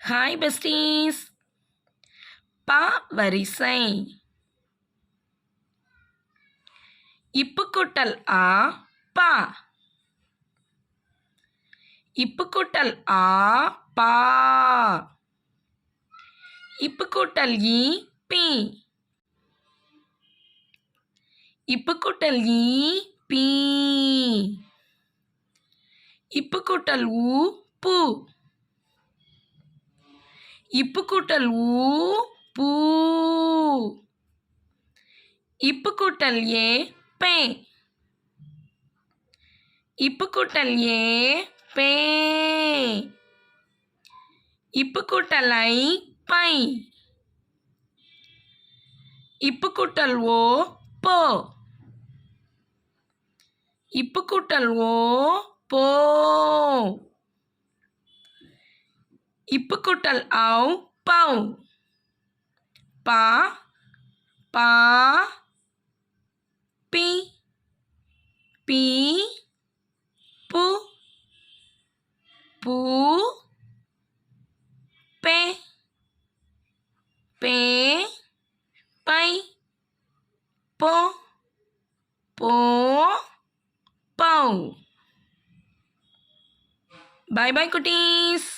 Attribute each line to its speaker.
Speaker 1: Hi besties பா வரிசை இப்பு கூட்டல் ஆ பா. இப்பு கூட்டல் ஆ பா. இப்பு கூட்டல் இ பி. இப்பு கூட்டல் இ பி. இப்பு கூட்டல் உ பூ. இப்பு கூட்டல் ஊ பூ. இப்பு கூட்டல் ஏ பே. இப்பு கூட்டல் ஏ பே. இப்பு கூட்டல் ஐ பை. இப்பு கூட்டல் ஓ போ. இப்பு கூட்டல் ஓ போ. இப்பு கூட்டல் ஆவ் பவ். பா பா பி பி பு பூ பே பே பை போ போ பவ். பாய் பாய் குட்டீஸ்.